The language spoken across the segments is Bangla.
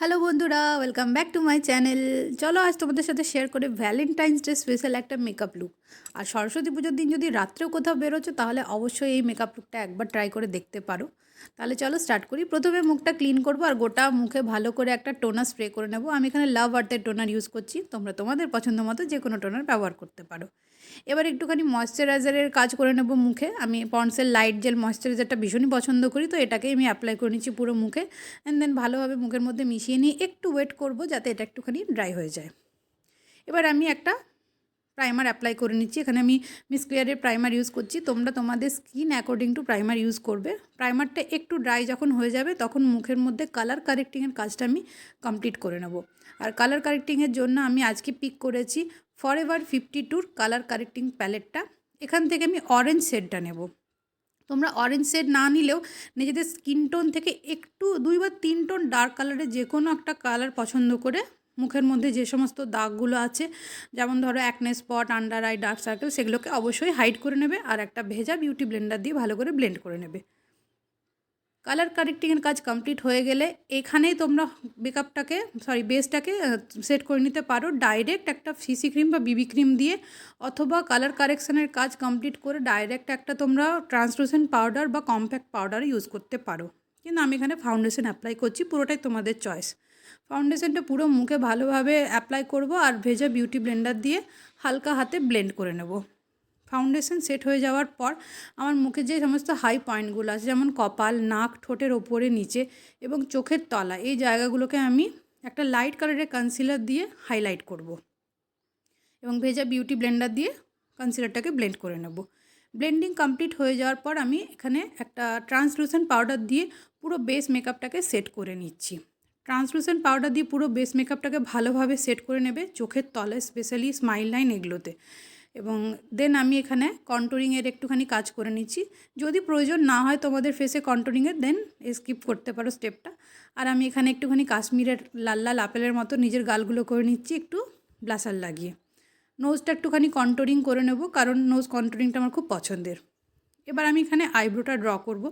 হ্যালো বন্ধুরা welcome back to my channel চলো আজ তোমাদের সাথে শেয়ার করে ভ্যালেন্টাইন্স ডে স্পেশাল একটা মেকআপ লুক আর সরস্বতী পুজোর দিন যদি রাত্রেও কোথাও বেরোছো তাহলে অবশ্যই এই মেকআপ লুকটা একবার ট্রাই করে দেখতে পারো। তাহলে চলো স্টার্ট করি। প্রথমে মুখটা ক্লিন করব আর গোটা মুখে ভালো করে একটা টোনার স্প্রে করে নেব। আমি এখানে লাভ আর্থের টোনার ইউজ করছি। তোমরা তোমাদের পছন্দ মতো যে কোনো টোনার ব্যবহার করতে পারো। এবার একটুখানি ময়শ্চারাইজারের কাজ করে নেব মুখে। আমি পন্সের লাইট জেল ময়শ্চারাইজারটা ভীষণই পছন্দ করি, তো এটাকেই আমি অ্যাপ্লাই করে নিচ্ছি পুরো মুখে। অ্যান্ড দেন ভালোভাবে মুখের মধ্যে মিশিয়ে নিয়ে একটু ওয়েট করব যাতে এটা একটুখানি ড্রাই হয়ে যায়। এবার আমি একটা প্রাইমার অ্যাপ্লাই করে নিচ্ছি। এখানে আমি মিস ক্লিয়ারের প্রাইমার ইউজ করছি। তোমরা তোমাদের skin according to primer use করবে। প্রাইমারটা একটু ড্রাই যখন হয়ে যাবে, তখন মুখের মধ্যে কালার কারেক্টিংয়ের কাজটা আমি কমপ্লিট করে নেব। আর কালার কারেক্টিংয়ের জন্য আমি আজকে পিক করেছি ফর এভার ফিফটি টুর কালার কারেক্টিং প্যালেটটা এখান থেকে আমি অরেঞ্জ শেডটা নেব। তোমরা অরেঞ্জ শেড না নিলেও নিজেদের স্কিন টোন থেকে একটু দুই বা তিন টোন ডার্ক কালারের যে কোনো একটা কালার পছন্দ করে মুখের মধ্যে যে সমস্ত দাগগুলো আছে, যেমন ধরো acne spot under eye dark circle সেগুলোকে অবশ্যই হাইড করে নেবে আর একটা ভেজা বিউটি ব্লেন্ডার দিয়ে ভালো করে ব্লেন্ড করে নেবে। কালার কারেক্টিংয়ের কাজ কমপ্লিট হয়ে গেলে এখানেই তোমরা মেকআপটাকে সরি বেসটাকে সেট করে নিতে পারো। ডাইরেক্ট একটা সিসি ক্রিম বা বিবি ক্রিম দিয়ে অথবা কালার কারেকশানের কাজ কমপ্লিট করে ডাইরেক্ট একটা তোমরা ট্রান্সলুসেন্ট পাউডার বা কম্প্যাক্ট পাউডার ইউজ করতে পারো। কিন্তু আমি এখানে ফাউন্ডেশন অ্যাপ্লাই করছি, পুরোটাই তোমাদের চয়েস ফাউন্ডেশনটা পুরো মুখে ভালোভাবে অ্যাপ্লাই করব আর ভেজা বিউটি ব্লেন্ডার দিয়ে হালকা হাতে ব্লেন্ড করে নেব ফাউন্ডেশন সেট হয়ে যাওয়ার পর আমার মুখে যে সমস্ত হাই পয়েন্টগুলো আছে, যেমন কপাল, নাক, ঠোঁটের ওপরে, নিচে এবং চোখের তলা, এই জায়গাগুলোকে আমি একটা লাইট কালারের কনসিলার দিয়ে হাইলাইট করব। এবং ভেজা বিউটি ব্লেন্ডার দিয়ে কনসিলারটাকে ব্লেন্ড করে নেব ব্লেন্ডিং কমপ্লিট হয়ে যাওয়ার পর আমি এখানে একটা ট্রান্সলুসেন্ট পাউডার দিয়ে পুরো বেস মেকআপটাকে সেট করে নিচ্ছি ট্রান্সলুসেন্ট পাউডার দিয়ে পুরো বেস মেকআপটাকে ভালোভাবে সেট করে নেবে চোখের তলে, স্পেশালি স্মাইল লাইন এগুলোতে। এবং দেন আমি এখানে কন্ট্রোলিংয়ের একটুখানি কাজ করে নিচ্ছি। যদি প্রয়োজন না হয় তোমাদের ফেসে কন্ট্রোলিংয়ের দেন স্কিপ করতে পারো স্টেপটা আর আমি এখানে একটুখানি কাশ্মীরের লাল লাল আপেলের মতো নিজের গালগুলো করে নিচ্ছি একটু ব্লাসার লাগিয়ে। নোজটা একটুখানি কন্ট্রোলিং করে নেব, কারণ নোজ কন্ট্রোলিংটা আমার খুব পছন্দের। এবার আমি এখানে আইব্রোটা ড্র করব।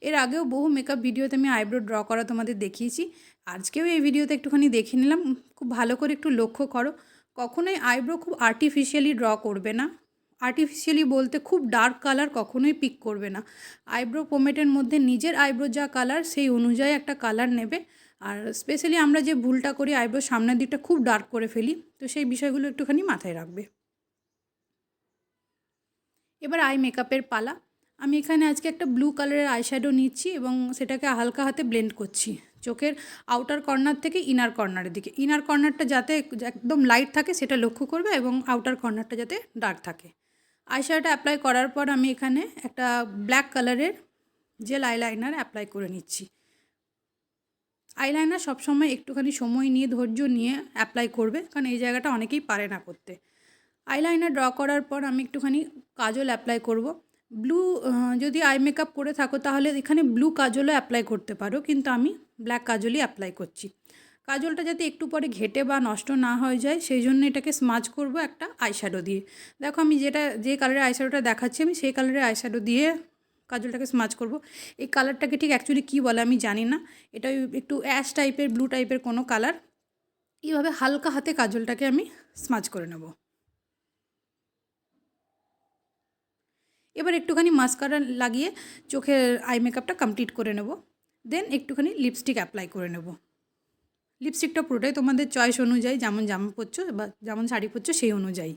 এর আগেও বহু মেকআপ ভিডিওতে আমি আইব্রো ড্র করা তোমাদের দেখিয়েছি। আজকেও এই ভিডিওতে একটুখানি দেখে নিলাম। খুব ভালো করে একটু লক্ষ্য করো। কখনোই আইব্রো খুব আর্টিফিশিয়ালি ড্র করবে না। আর্টিফিশিয়ালি বলতে খুব ডার্ক কালার কখনোই পিক করবে না। আইব্রো পোমেটের মধ্যে নিজের আইব্রো যা কালার সেই অনুযায়ী একটা কালার নেবে। আর স্পেশালি আমরা যে ভুলটা করি, আইব্রো সামনের দিকটা খুব ডার্ক করে ফেলি। তো সেই বিষয়গুলো একটুখানি মাথায় রাখবে। এবার আই মেকআপের পালা। আমি এখানে আজকে একটা ব্লু কালারের আইশ্যাডো নিচ্ছি এবং সেটাকে হালকা হাতে ব্লেন্ড করছি। চোখের আউটার কর্নার থেকে ইনার কর্নারের দিকে। ইনার কর্নারটা যাতে একদম লাইট থাকে সেটা লক্ষ্য করবে এবং আউটার কর্নারটা যাতে ডার্ক থাকে। আইশ্যাডোটা অ্যাপ্লাই করার পর আমি এখানে একটা ব্ল্যাক কালারের জেল আইলাইনার অ্যাপ্লাই করে নিচ্ছি। আইলাইনার সবসময় একটুখানি সময় নিয়ে, ধৈর্য নিয়ে অ্যাপ্লাই করবে কারণ এই জায়গাটা অনেকেই পারে না করতে। আইলাইনার ড্র করার পর আমি একটুখানি কাজল অ্যাপ্লাই করব। ব্লু যদি আই মেকআপ করে থাকো তাহলে এখানে ব্লু কাজলও অ্যাপ্লাই করতে পারো, কিন্তু আমি ব্ল্যাক কাজলই অ্যাপ্লাই করছি। কাজলটা যাতে একটু পরে ঘেটে বা নষ্ট না হয়ে যায়, সেই জন্য এটাকে স্মাজ করব একটা আইশ্যাডো দিয়ে। দেখো আমি যেটা, যে কালারের আইশ্যাডোটা দেখাচ্ছি আমি, সেই কালারের আইশ্যাডো দিয়ে কাজলটাকে স্মাজ করব। এই কালারটাকে ঠিক অ্যাকচুয়ালি কী বলে আমি জানি না, এটা একটু অ্যাশ টাইপের ব্লু টাইপের কোনো কালার এইভাবে হালকা হাতে কাজলটাকে আমি স্মাজ করে নেব। এবার একটুখানি মাস্কারা লাগিয়ে চোখের আই মেকআপটা কমপ্লিট করে নেব। দেন একটুখানি লিপস্টিক অ্যাপ্লাই করে নেব। লিপস্টিকটা পুরোটাই তোমাদের চয়েস অনুযায়ী যেমন জামা পরছো বা যেমন শাড়ি পরছো সেই অনুযায়ী।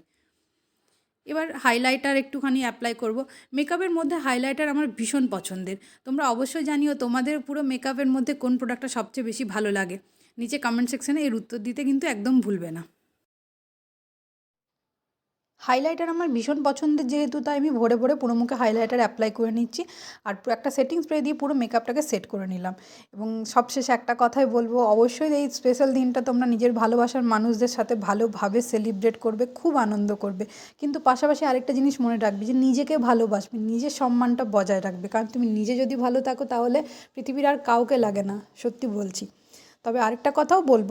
এবার হাইলাইটার একটুখানি অ্যাপ্লাই করব। মেকআপের মধ্যে হাইলাইটার আমার ভীষণ পছন্দের। তোমরা অবশ্যই জানিও তোমাদের পুরো মেকআপের মধ্যে কোন প্রোডাক্টটা সবচেয়ে বেশি ভালো লাগে। নিচে কমেন্ট সেকশানে এর উত্তর দিতে কিন্তু একদম ভুলবে না। হাইলাইটার আমার ভীষণ পছন্দের যেহেতু, তাই আমি ভরে ভরে পুরো মুখে হাইলাইটার অ্যাপ্লাই করে নিচ্ছি। আর একটা সেটিং স্প্রে দিয়ে পুরো মেকআপটাকে সেট করে নিলাম। এবং সবশেষে একটা কথাই বলব, অবশ্যই এই স্পেশাল দিনটা তোমরা নিজের ভালোবাসার মানুষদের সাথে ভালোভাবে সেলিব্রেট করবে, খুব আনন্দ করবে। কিন্তু পাশাপাশি আরেকটা জিনিস মনে রাখবে যে নিজেকে ভালোবাসবে, নিজের সম্মানটা বজায় রাখবে। কারণ তুমি নিজে যদি ভালো থাকো, তাহলে পৃথিবীর আর কাউকে লাগে না, সত্যি বলছি। তবে আরেকটা কথাও বলব,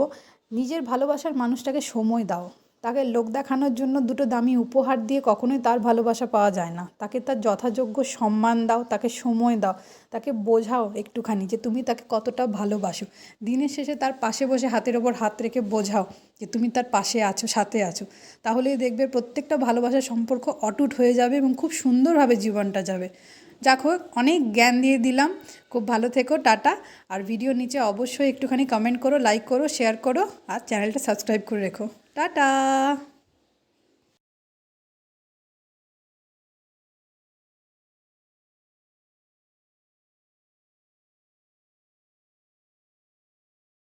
নিজের ভালোবাসার মানুষটাকে সময় দাও। তাকে লোক দেখানোর জন্য দুটো দামি উপহার দিয়ে কখনোই তার ভালোবাসা পাওয়া যায় না। তাকে তার যথাযোগ্য সম্মান দাও, তাকে সময় দাও, তাকে বোঝাও একটুখানি যে তুমি তাকে কতটা ভালোবাসো। দিনের শেষে তার পাশে বসে হাতের ওপর হাত রেখে বোঝাও যে তুমি তার পাশে আছো, সাথে আছো। তাহলেই দেখবে প্রত্যেকটা ভালোবাসার সম্পর্ক অটুট হয়ে যাবে এবং খুব সুন্দরভাবে জীবনটা যাবে। যাক হোক, অনেক জ্ঞান দিয়ে দিলাম। খুব ভালো থেকো, টাটা। আর ভিডিও নিচে অবশ্যই একটুখানি কমেন্ট করো লাইক করো শেয়ার করো, আর চ্যানেলটা সাবস্ক্রাইব করে রেখো। টাটা